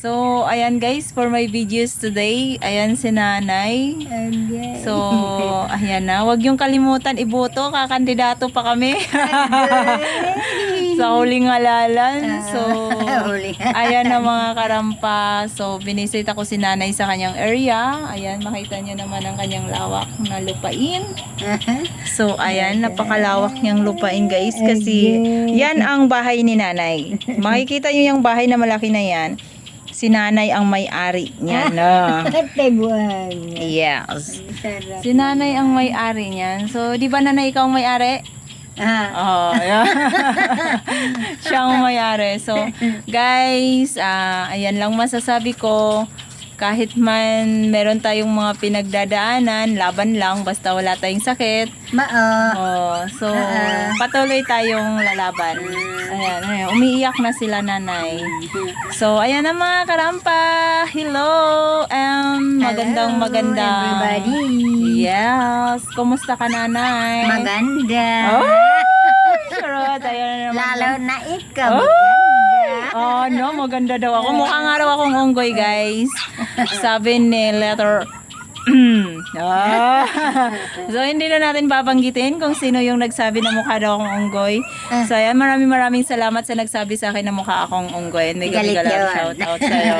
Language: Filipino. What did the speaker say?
So, ayan guys, for my videos today, ayan si nanay. Okay. So, ayan na. Huwag yung kalimutan iboto. Kakandidato pa kami. sa huling halalan. So, Huli. ayan na mga karampa. So, binisit ako si nanay sa kanyang area. Ayan, makita niyo naman ang kanyang lawak na lupain. So, ayan, napakalawak niyang lupain guys. Kasi, yan ang bahay ni nanay. Makikita niyo yung bahay na malaki na yan. Si nanay ang may-ari niyan. No? Tebuan. Yes. Sarap. Si nanay ang may-ari niyan. So, di ba nanay ikaw ang may-ari? Ah, Oh, yeah. Siya ang may-ari. So, guys, ah, ayan lang masasabi ko. Kahit man meron tayong mga pinagdadaanan, laban lang, basta wala tayong sakit. mao. Oh, so, Ah. patuloy tayong lalaban. Ayan, ayan, umiiyak na sila nanay. So, ayan na mga karampa. Hello! Um, magandang Hello, magandang. everybody. Yes. Kumusta ka nanay? Maganda. Oh! Charot, ayan na naman. Lalo na ikaw. Oh! Oh, no, maganda daw ako. Mukha nga raw akong unggoy, guys. Sabi ni letter ah. so, hindi na natin babanggitin kung sino yung nagsabi na mukha daw akong unggoy. So, ayan, maraming maraming salamat sa nagsabi sa akin na mukha akong unggoy. May Galit galing yun. shout out sa'yo.